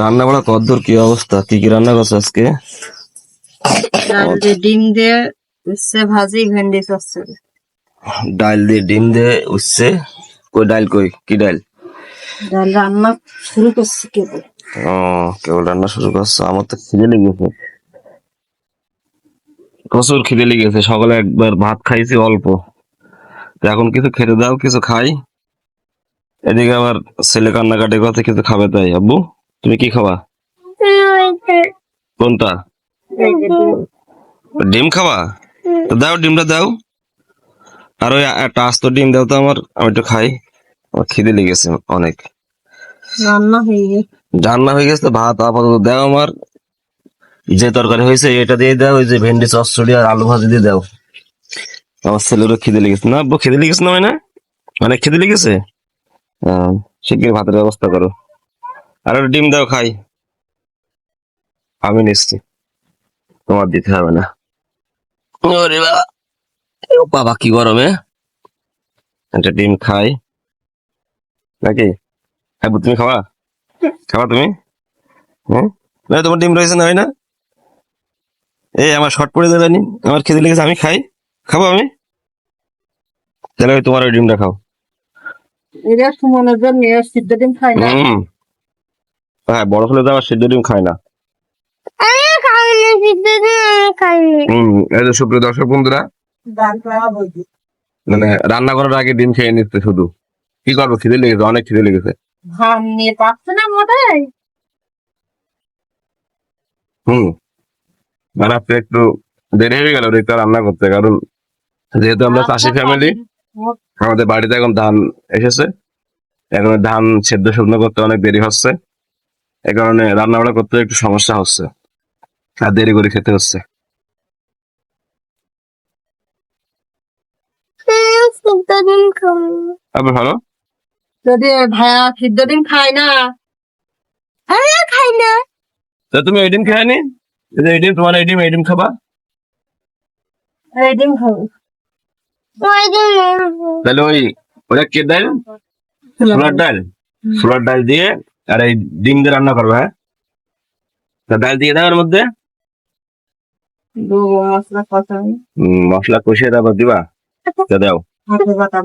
রান্না বাড়া কদ্দূর কি অবস্থা? কি কি রান্না করছ আজকে? ডিম দিয়ে উচ্ছে ভাজি ভেন্ডি চচ্চড়ি। ডাল দিয়ে ডিম দিয়ে উঠছে কই ডাল কই? কি ডাল? ডাল রান্না শুরু করছি কেবল। ও কেবল রান্না শুরু করছ? আমার তো খিদে লেগেছে। প্রচুর খিদে লেগেছে। সকালে একবার ভাত খাইছি অল্প। এখন কিছু খেতে দাও কিছু খাই। এদিকে আমার ছেলে কান্নাকাটি কথা কিছু খাবে তাই আব্বু? তুমি কি খাবা? কোনটা? ডিম খাবা? তো দাও ডিমটা দাও। আর ওই একটা আস্ত ডিম দাও তো আমার আমি একটু খাই। আমার খিদে লেগেছে অনেক। রান্না হয়ে গেছে। রান্না হয়ে গেছে ভাত আপাতত দাও আমার। যে তরকারি হয়েছে এটা দিয়ে দাও ওই যে ভেন্ডি চচ্চড়ি আর আলু ভাজি দিয়ে দাও। আমার ছেলেরও খিদে লেগেছে। না আব্বু খিদে লেগেছে না হয় না অনেক খিদে লেগেছে? শিগগির ভাতের ব্যবস্থা করো। আর একটা ডিম দাও খাই। আমি নিচ্ছি। তোমার দিতে হবে না। ওরে বাবা। ও বাবা কি গরমে একটা ডিম খাই। নাকি? হ্যাঁ তুমি খাবা? খাবা তুমি? হ্যাঁ? না তোমার ডিম রয়েছে না হয় না? এই আমার শর্ট পড়ে যাবে আমার খেতে লেগেছে আমি খাই। খাব আমি? তাহলে তোমার ওই ডিমটা খাও। এরা সুমনের জন্য এরা সিদ্ধ ডিম খায় না। হুম। হ্যাঁ বড় হলে তো আবার সিদ্ধ ডিম খায় না। হুম এই যে সুপ্রিয় দর্শক বন্ধুরা মানে রান্না করার আগে ডিম খেয়ে নিচ্ছে শুধু। কি করব খিদে লেগেছে অনেক খিদে লেগেছে। হুম আর একটু দেরি হয়ে গেল রেখা রান্না করতে কারণ যেহেতু আমরা চাষি ফ্যামিলি আমাদের বাড়িতে এখন ধান এসেছে। এখন ধান সেদ্ধ শুকনো করতে অনেক দেরি হচ্ছে। এ কারণে রান্না বান্না করতে একটু সমস্যা হচ্ছে। আর দেরি করে খেতে হচ্ছে। আবার ভালো? যদি ভাইয়া সিদ্ধ ডিম খায় না? ভাইয়া খাই না। তা তুমি এই ডিম খেয়ে যে এই ডিম তোমার এই ডিম এই ডিম খাবা? এই ডিম খাব। তাহলে ওই ওটা কে ডাল। ছোলার ডাল। ছোলার ডাল দিয়ে আর এই ডিম দিয়ে রান্না করবে হ্যাঁ? তা ডাল দিয়ে দাও এর মধ্যে। মশলা মশলা কষিয়ে তারপর দিবা। তা দাও। হাতে বাটা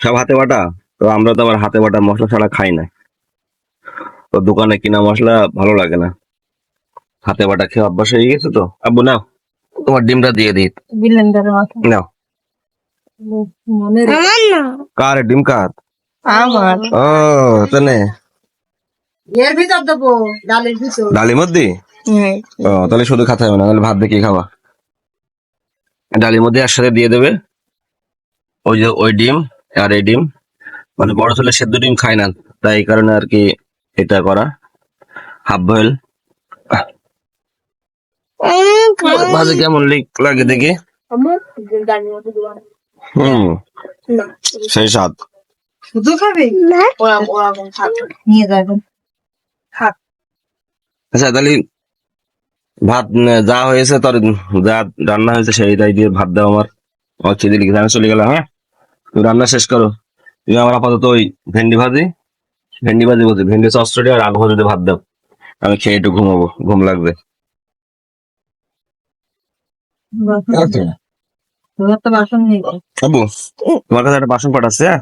সব হাতে বাটা? তো আমরা তো আবার হাতে বাটা মশলা ছাড়া খাই না। তো দোকানে কিনা মশলা ভালো লাগে না। হাতে বাটা খেয়ে অভ্যাস হয়ে গেছে তো। আব্বু নাও। তোমার ডিমটা দিয়ে দিই। নাও। কার? ডিম কার? আমার। ও তানে এর ভিতর দেবো ডালের ভিতর। ডালির মধ্যে? ও তাহলে শুধু খেতে হবে না তাহলে ভাত দিয়ে কি খাবা? ডালির মধ্যে একসাথে দিয়ে দেবে। ওই যে ওই ডিম আর এই ডিম। মানে বড় ছেলে সেদ্ধ ডিম খায় না তাই এই কারণে আর কি এটা করা। Half boil. ভাজি কেমন লিক- লাগে দেখি? হুম। সেই স্বাদ। শুধু খাবে? নিয়ে যাবেন আচ্ছা তাহলে ভাত যা হয়েছে তোর যা রান্না হয়েছে সেইটাই দিয়ে ভাত দাও আমার। আমার খিদে লিখে আমি চলে গেলাম হ্যাঁ? তুমি রান্না শেষ করো। তুমি আমার আপাতত ওই ভেন্ডি ভাজি ভেন্ডি ভাজি বলছি ভেন্ডি চচ্চড়ি আর আলু ভাজি ভাত দাও। আমি খেয়ে একটু ঘুমাবো ঘুম লাগবে। তোর তো বাসন নিয়ে আবু তোমার কাছে একটা বাসন পাঠাচ্ছে হ্যাঁ?